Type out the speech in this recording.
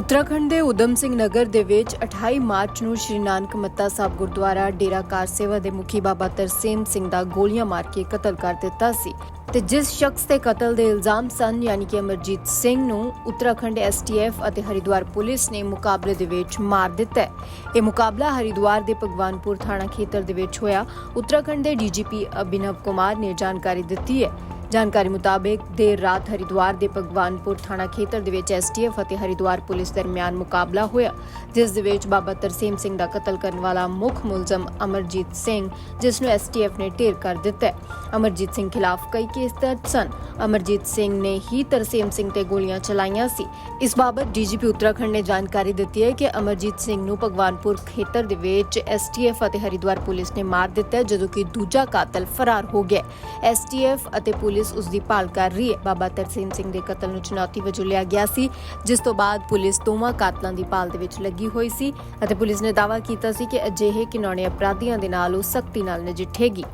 ਉੱਤਰਾਖੰਡ ਦੇ ਉਦਮ ਸਿੰਘ ਨਗਰ ਦੇ ਵਿੱਚ 28 ਮਾਰਚ ਨੂੰ ਸ਼੍ਰੀ ਨਾਨਕ ਮੱਤਾ ਸਾਹਿਬ ਗੁਰਦੁਆਰਾ ਡੇਰਾ ਕਾਰ ਸੇਵਾ ਦੇ ਮੁਖੀ ਬਾਬਾ ਤਰਸੇਮ ਸਿੰਘ ਦਾ ਗੋਲੀਆਂ ਮਾਰ ਕੇ ਕਤਲ ਕਰ ਦਿੱਤਾ ਸੀ ਤੇ ਜਿਸ ਸ਼ਖਸ ਤੇ ਕਤਲ ਦੇ ਇਲਜ਼ਾਮ ਸਨ, ਯਾਨੀ ਕਿ ਅਮਰਜੀਤ ਸਿੰਘ ਨੂੰ ਉੱਤਰਾਖੰਡ ਐਸਟੀਐਫ ਅਤੇ ਹਰਿਦੁਆਰ ਪੁਲਿਸ ਨੇ ਮੁਕਾਬਲੇ ਦੇ ਵਿੱਚ ਮਾਰ ਦਿੱਤਾ ਹੈ। ਇਹ ਮੁਕਾਬਲਾ ਹਰਿਦੁਆਰ ਦੇ ਭਗਵਾਨਪੁਰ ਥਾਣਾ ਖੇਤਰ ਦੇ ਵਿੱਚ ਹੋਇਆ। ਉੱਤਰਾਖੰਡ ਦੇ ਡੀਜੀਪੀ ਅਭਿਨਵ ਕੁਮਾਰ ਨੇ ਜਾਣਕਾਰੀ ਦਿੱਤੀ ਹੈ ਜਾਣਕਾਰੀ ਮੁਤਾਬਕ ਦੇਰ ਰਾਤ ਹਰਿਦੁਆਰ ਦੇ ਭਗਵਾਨਪੁਰ ਥਾਣਾ ਖੇਤਰ ਦੇ ਵਿੱਚ ਐਸਟੀਐਫ ਅਤੇ ਹਰਿਦੁਆਰ ਪੁਲਿਸ ਦਰਮਿਆਨ ਮੁਕਾਬਲਾ ਹੋਇਆ, ਜਿਸ ਦੇ ਵਿੱਚ ਬਾਬਾ ਤਰਸੀਮ ਸਿੰਘ ਦਾ ਕਤਲ ਕਰਨ ਵਾਲਾ ਮੁੱਖ ਮੁਲਜ਼ਮ ਅਮਰਜੀਤ ਸਿੰਘ, ਜਿਸ ਨੂੰ ਐਸਟੀਐਫ ਨੇ ਢੇਰ ਕਰ ਦਿੱਤਾ ਅਮਰਜੀਤ ਸਿੰਘ ਖਿਲਾਫ ਕਈ ਕੇਸ ਦਰਜ ਸਨ। ਅਮਰਜੀਤ ਸਿੰਘ ਨੇ ਹੀ ਤਰਸੀਮ ਸਿੰਘ ਤੇ ਗੋਲੀਆਂ ਚਲਾਈਆਂ ਸੀ। ਇਸ ਬਾਬਤ ਡੀਜੀਪੀ ਉੱਤਰਾਖੰਡ ਨੇ ਜਾਣਕਾਰੀ ਦਿੱਤੀ ਹੈ ਕਿ ਅਮਰਜੀਤ ਸਿੰਘ ਨੂੰ ਭਗਵਾਨਪੁਰ ਖੇਤਰ ਦੇ ਵਿੱਚ ਐਸਟੀਐਫ ਅਤੇ ਹਰਿਦੁਆਰ ਪੁਲਿਸ ਨੇ ਮਾਰ ਦਿੱਤਾ ਜਦੋਂ ਕਿ ਦੂਜਾ ਕਾਤਲ ਫਰਾਰ ਹੋ ਗਿਆ ਐਸਟੀਐਫ ਅਤੇ ਪੁਲਿਸ ਉਸ ਦੀ ਭਾਲ ਕਰ ਰਹੀ ਹੈ। ਬਾਬਾ ਤਰਸੇਮ ਸਿੰਘ ਦੇ ਕਤਲ ਨੂੰ ਚੁਣੌਤੀ ਵਜੋਂ ਲਿਆ ਗਿਆ ਸੀ, ਜਿਸ ਤੋਂ ਬਾਅਦ ਪੁਲਿਸ ਦੋਵਾਂ ਕਾਤਲਾਂ ਦੀ ਭਾਲ ਦੇ ਵਿੱਚ ਲੱਗੀ ਹੋਈ ਸੀ ਅਤੇ ਪੁਲਿਸ ਨੇ ਦਾਅਵਾ ਕੀਤਾ ਸੀ ਕਿ ਅਜਿਹੇ ਕਿਨਾਉਣੇ ਅਪਰਾਧੀਆਂ ਦੇ ਨਾਲ ਉਹ ਸਖਤੀ ਨਾਲ ਨਜਿੱਠੇਗੀ।